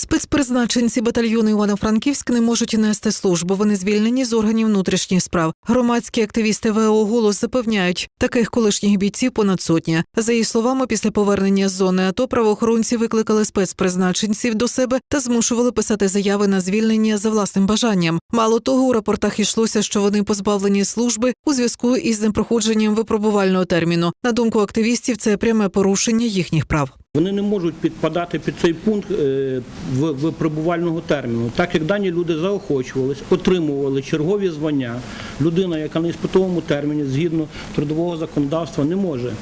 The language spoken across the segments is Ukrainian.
Спецпризначенці батальйону Івано-Франківськ не можуть нести службу. Вони звільнені з органів внутрішніх справ. Громадські активісти ВО «Голос» запевняють, таких колишніх бійців понад сотня. За її словами, після повернення з зони АТО правоохоронці викликали спецпризначенців до себе та змушували писати заяви на звільнення за власним бажанням. Мало того, у рапортах йшлося, що вони позбавлені служби у зв'язку із непроходженням випробувального терміну. На думку активістів, це пряме порушення їхніх прав. Вони не можуть підпадати під цей пункт е, в- випробувального терміну, так як дані люди заохочувались, отримували чергові звання. Людина, яка на іспитовому терміні згідно трудового законодавства не може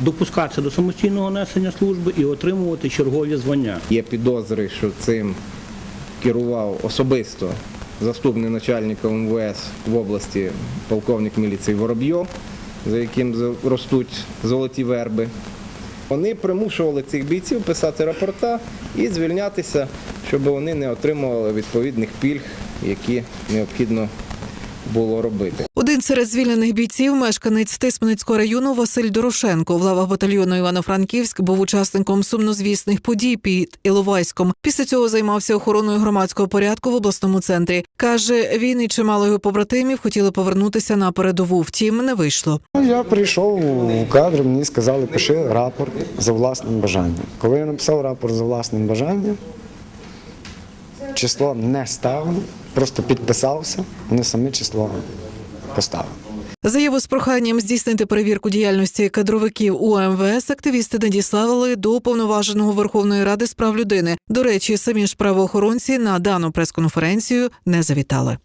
допускатися до самостійного несення служби і отримувати чергові звання. Є підозри, що цим керував особисто заступник начальника МВС в області полковник міліції Воробйов, за яким ростуть золоті верби. Вони примушували цих бійців писати рапорта і звільнятися, щоб вони не отримували відповідних пільг, які необхідно було робити. Один серед звільнених бійців, мешканець Тисменецького району Василь Дорошенко, в лавах батальйону Івано-Франківськ, був учасником сумнозвісних подій під Іловайськом. Після цього займався охороною громадського порядку в обласному центрі. каже, він і чимало його побратимів хотіли повернутися на передову. Втім, не вийшло. Ну, Я прийшов у кадр, мені сказали, пиши рапорт за власним бажанням. Коли я написав рапорт за власним бажанням, число не ставили, просто підписався, вони самі число поставили. Заяву з проханням здійснити перевірку діяльності кадровиків у МВС активісти надіслали до уповноваженого Верховної Ради з прав людини. До речі, самі ж правоохоронці на дану прес-конференцію не завітали.